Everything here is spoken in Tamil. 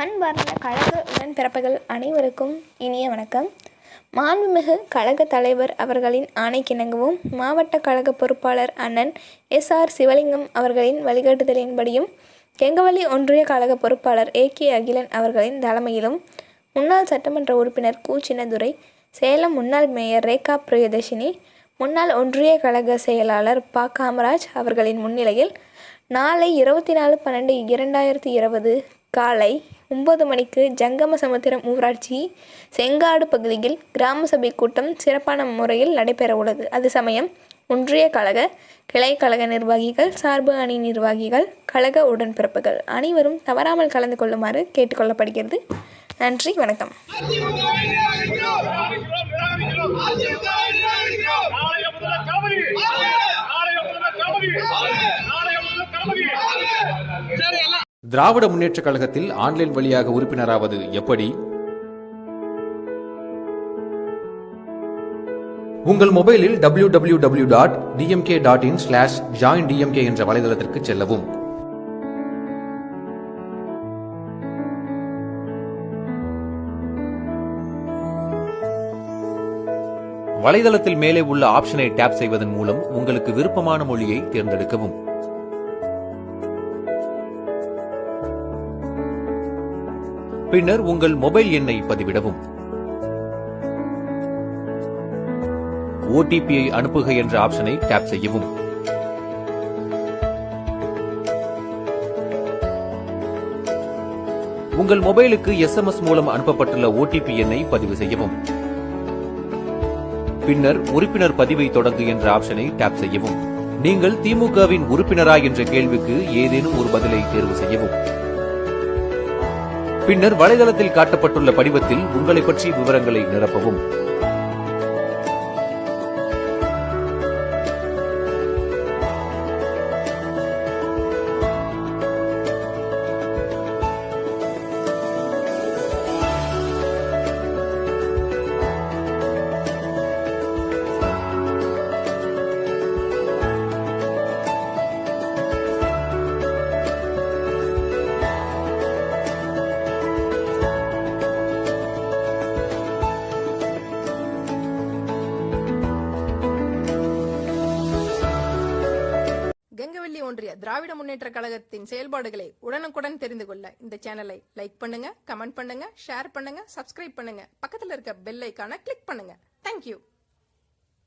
அன்பார்ந்த கழக உடன்பிறப்புகள் அனைவருக்கும் இனிய வணக்கம். மாண்புமிகு கழக தலைவர் அவர்களின் ஆணைக்கிணங்கவும். மாவட்ட கழக பொறுப்பாளர் அண்ணன் எஸ் ஆர் சிவலிங்கம் அவர்களின் வழிகாட்டுதலின்படியும் கெங்கவல்லி ஒன்றிய கழக பொறுப்பாளர் ஏ கே அகிலன் அவர்களின் தலைமையிலும் முன்னாள் சட்டமன்ற உறுப்பினர் கு. சின்னதுரை சேலம் முன்னாள் மேயர் ரேகா பிரியதர்ஷினி முன்னாள் ஒன்றிய கழக செயலாளர் ப. காமராஜ் அவர்களின் முன்னிலையில் நாளை இருபத்தி நாலு பன்னெண்டு இரண்டாயிரத்தி இருபது காலை ஒன்பது மணிக்கு ஜங்கம சமுத்திரம் ஊராட்சி செங்காடு பகுதியில் கிராம சபை கூட்டம் சிறப்பான முறையில் நடைபெற உள்ளது அது சமயம் ஒன்றிய கழக கிளை கழக நிர்வாகிகள் சார்பு அணி நிர்வாகிகள் கழக உடன்பிறப்புகள் அனைவரும் தவறாமல் கலந்து கொள்ளுமாறு கேட்டுக்கொள்ளப்படுகிறது. நன்றி வணக்கம். திராவிட முன்னேற்றக் கழகத்தில் ஆன்லைன் வழியாக உறுப்பினராவது எப்படி? உங்கள் மொபைலில் W W W dot DMK dot in slash join DMK என்ற வலைதளத்திற்கு செல்லவும். வலைதளத்தில் மேலே உள்ள ஆப்ஷனை டேப் செய்வதன் மூலம் உங்களுக்கு விருப்பமான மொழியை தேர்ந்தெடுக்கவும். பின்னர் உங்கள் மொபைல் எண்ணை பதிவிடவும். ஓடிபியை அனுப்புக என்ற ஆப்ஷனை டேப் செய்யவும். உங்கள் மொபைலுக்கு எஸ்எம்எஸ் மூலம் அனுப்பப்பட்டுள்ள ஓடிபி எண்ணை பதிவு செய்யவும். பின்னர் உறுப்பினர் பதிவை தொடங்கு என்ற ஆப்ஷனை டேப் செய்யவும். நீங்கள் திமுகவின் உறுப்பினரா என்ற கேள்விக்கு ஏதேனும் ஒரு பதிலை தேர்வு செய்யவும். பின்னர் வலைதளத்தில் காட்டப்பட்டுள்ள படிவத்தில் உங்களை பற்றி விவரங்களை நிரப்பவும். திராவிட முன்னேற்ற கழகத்தின் செயல்பாடுகளை உடனுக்குடன் தெரிந்து கொள்ள இந்த சேனலை லைக் பண்ணுங்க கமெண்ட் பண்ணுங்க ஷேர் பண்ணுங்க சப்ஸ்கிரைப் பண்ணுங்க. பக்கத்தில் இருக்க பெல் ஐக்கான கிளிக் பண்ணுங்க. தேங்க்யூ